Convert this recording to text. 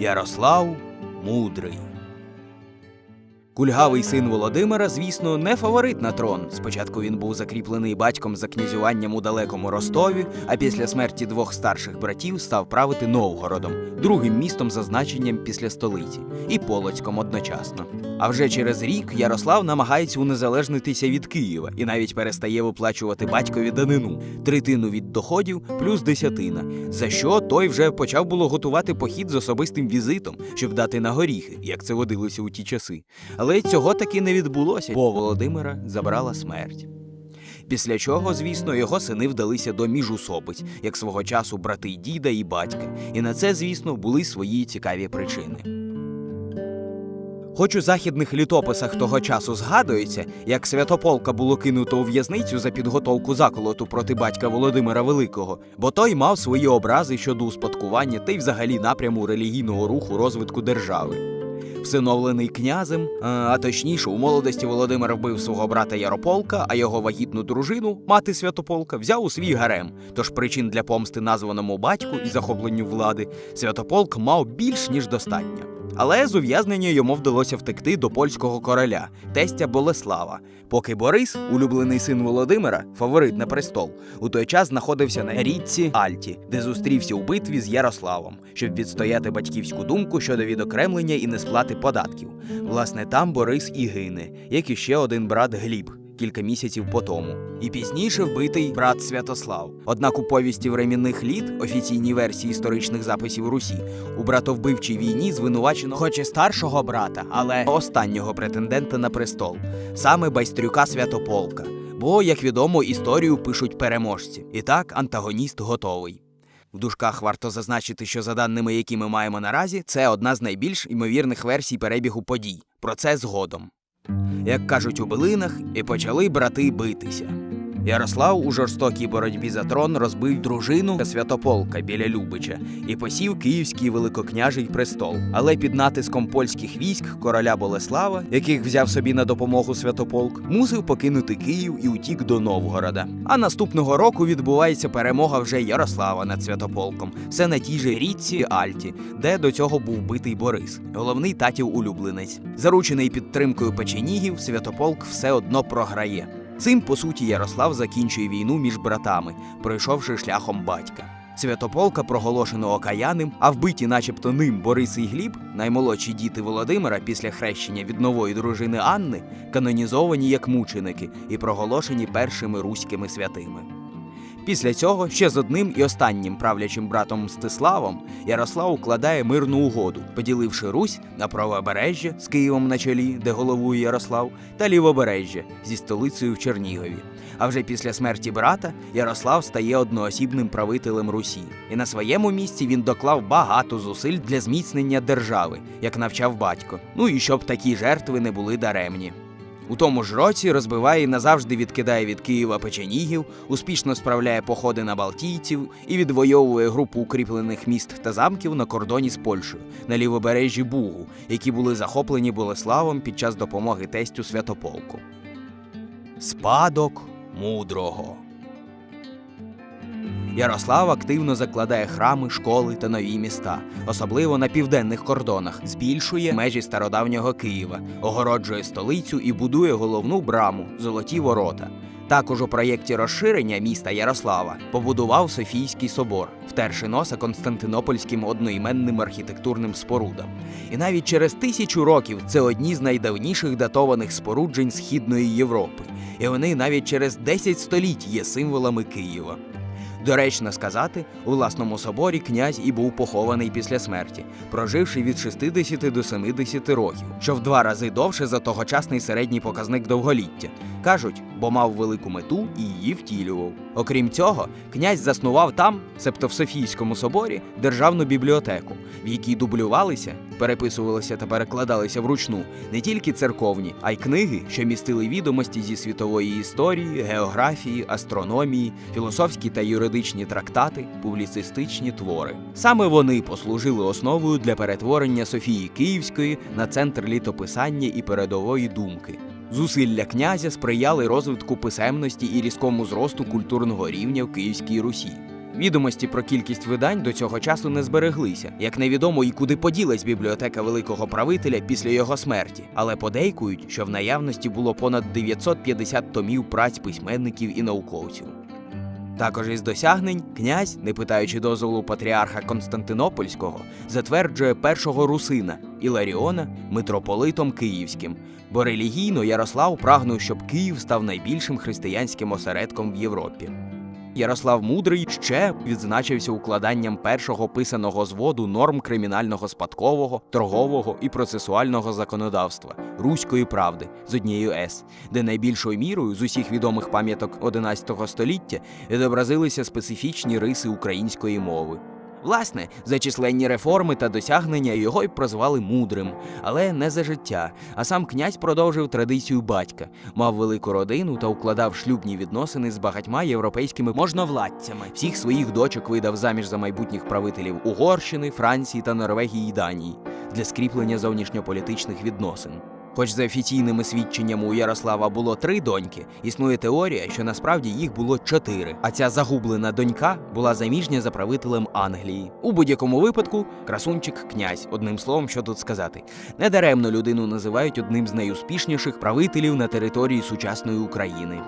Ярослав Мудрий. Кульгавий син Володимира, звісно, не фаворит на трон. Спочатку він був закріплений батьком за князюванням у далекому Ростові, а після смерті двох старших братів став правити Новгородом, другим містом за значенням після столиці, і Полоцьком одночасно. А вже через рік Ярослав намагається унезалежнитися від Києва і навіть перестає виплачувати батькові данину третину від доходів плюс десятина. За що той вже почав було готувати похід з особистим візитом, щоб дати на горіхи, як це водилося у ті часи. Але цього таки не відбулося, бо Володимира забрала смерть. Після чого, звісно, його сини вдалися до міжусобиць, як свого часу брати діда і батька. І на це, звісно, були свої цікаві причини. Хоч у західних літописах того часу згадується, як Святополка було кинуто у в'язницю за підготовку заколоту проти батька Володимира Великого, бо той мав свої образи щодо успадкування та й взагалі напряму релігійного руху розвитку держави. Всиновлений князем, а, а точніше, у молодості Володимир вбив свого брата Ярополка, а його вагітну дружину, мати Святополка, взяв у свій гарем. Тож причин для помсти названому батьку і захопленню влади Святополк мав більш ніж достатньо. Але з ув'язнення йому вдалося втекти до польського короля, тестя Болеслава, поки Борис, улюблений син Володимира, фаворит на престол, у той час знаходився на річці Альті, де зустрівся у битві з Ярославом, щоб відстояти батьківську думку щодо відокремлення і несплати податків. Власне, там Борис і гине, як і ще один брат Гліб. Кілька місяців по тому, і пізніше вбитий брат Святослав. Однак у повісті времінних літ, офіційній версії історичних записів Русі, у братовбивчій війні звинувачено хоч і старшого брата, але останнього претендента на престол, саме байстрюка Святополка. Бо, як відомо, історію пишуть переможці. І так, антагоніст готовий. В дужках варто зазначити, що за даними, які ми маємо наразі, це одна з найбільш ймовірних версій перебігу подій. Про це згодом. Як кажуть у билинах, і почали брати битися. Ярослав у жорстокій боротьбі за трон розбив дружину Святополка біля Любича і посів київський великокняжий престол. Але під натиском польських військ короля Болеслава, яких взяв собі на допомогу Святополк, мусив покинути Київ і утік до Новгорода. А наступного року відбувається перемога вже Ярослава над Святополком. Все на тій же річці Альті, де до цього був битий Борис, головний татів улюбленець. Заручений підтримкою печенігів, Святополк все одно програє. Цим, по суті, Ярослав закінчує війну між братами, пройшовши шляхом батька. Святополка проголошено окаяним, а вбиті, начебто ним Борис і Гліб, наймолодші діти Володимира після хрещення від нової дружини Анни, канонізовані як мученики і проголошені першими руськими святими. Після цього ще з одним і останнім правлячим братом Мстиславом Ярослав укладає мирну угоду, поділивши Русь на правобережжя з Києвом на чолі, де головує Ярослав, та лівобережжя зі столицею в Чернігові. А вже після смерті брата Ярослав стає одноосібним правителем Русі, і на своєму місці він доклав багато зусиль для зміцнення держави, як навчав батько. Ну і щоб такі жертви не були даремні. У тому ж році розбиває і назавжди відкидає від Києва печенігів, успішно справляє походи на Балтійців і відвоює групу укріплених міст та замків на кордоні з Польщею на лівобережжі Бугу, які були захоплені Болеславом під час допомоги тестю Святополку. Спадок мудрого. Ярослав активно закладає храми, школи та нові міста, особливо на південних кордонах, збільшує межі стародавнього Києва, огороджує столицю і будує головну браму золоті ворота. Також у проєкті розширення міста Ярослава побудував Софійський собор, втерши носа Константинопольським одноіменним архітектурним спорудам. І навіть через тисячу років це одні з найдавніших датованих споруджень Східної Європи, і вони навіть через 10 століть є символами Києва. Доречно сказати, у власному соборі князь і був похований після смерті, проживши від 60 до 70 років, що в два рази довше за тогочасний середній показник довголіття. Кажуть, бо мав велику мету і її втілював. Окрім цього, князь заснував там, себто в Софійському соборі, державну бібліотеку, в якій дублювалися, переписувалися та перекладалися вручну не тільки церковні, а й книги, що містили відомості зі світової історії, географії, астрономії, філософські та юридичні трактати, публіцистичні твори. Саме вони послужили основою для перетворення Софії Київської на центр літописання і передової думки. Зусилля князя сприяли розвитку писемності і різкому зросту культурного рівня в Київській Русі. Відомості про кількість видань до цього часу не збереглися, як невідомо і куди поділась бібліотека великого правителя після його смерті, але подейкують, що в наявності було понад 950 томів праць письменників і науковців. Також із досягнень князь, не питаючи дозволу патріарха Константинопольського, затверджує першого русина Іларіона митрополитом Київським, бо релігійно Ярослав прагнув, щоб Київ став найбільшим християнським осередком в Європі. Ярослав Мудрий ще відзначився укладанням першого писаного зводу норм кримінального спадкового, торгового і процесуального законодавства Руської правди з однією С, де найбільшою мірою з усіх відомих пам'яток XI століття відобразилися специфічні риси української мови. Власне, за численні реформи та досягнення його й прозвали мудрим, але не за життя. А сам князь продовжив традицію батька, мав велику родину та укладав шлюбні відносини з багатьма європейськими можновладцями. Всіх своїх дочок видав заміж за майбутніх правителів Угорщини, Франції та Норвегії і Данії для скріплення зовнішньополітичних відносин. Хоч за офіційними свідченнями у Ярослава було три доньки, існує теорія, що насправді їх було чотири. А ця загублена донька була заміжня за правителем Англії. У будь-якому випадку красунчик князь. Одним словом, що тут сказати. Недаремно людину називають одним з найуспішніших правителів на території сучасної України.